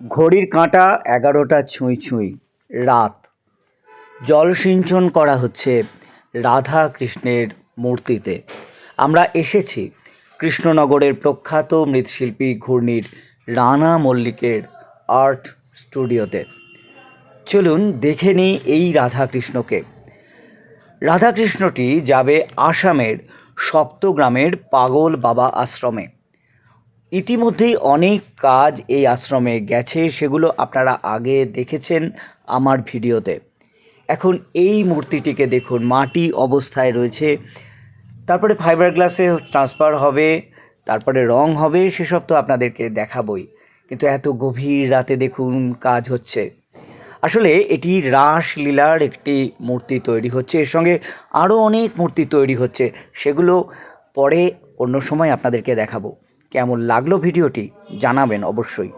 ঘড়ির কাঁটা এগারোটা ছুঁই ছুঁই, রাত। জল সিঞ্চন করা হচ্ছে রাধা কৃষ্ণের মূর্তিতে। আমরা এসেছি কৃষ্ণনগরের প্রখ্যাত মৃৎশিল্পী ঘূর্ণির রানা মল্লিকের আর্ট স্টুডিওতে। চলুন দেখে নিই এই রাধাকৃষ্ণকে। রাধাকৃষ্ণটি যাবে আসামের সপ্তগ্রামের পাগল বাবা আশ্রমে। ইতিমধ্যেই অনেক কাজ এই আশ্রমে গেছে, সেগুলো আপনারা আগে দেখেছেন আমার ভিডিওতে। এখন এই মূর্তিটিকে দেখুন, মাটি অবস্থায় রয়েছে। তারপরে ফাইবার গ্লাসে ট্রান্সফার হবে, তারপরে রং হবে, সেসব তো আপনাদেরকে দেখাবই। কিন্তু এত গভীর রাতে দেখুন কাজ হচ্ছে। আসলে এটি রাসলীলার একটি মূর্তি তৈরি হচ্ছে, এর সঙ্গে আরও অনেক মূর্তি তৈরি হচ্ছে, সেগুলো পরে অন্য সময় আপনাদেরকে দেখাবো। কেমন লাগল ভিডিওটি জানাবেন অবশ্যই।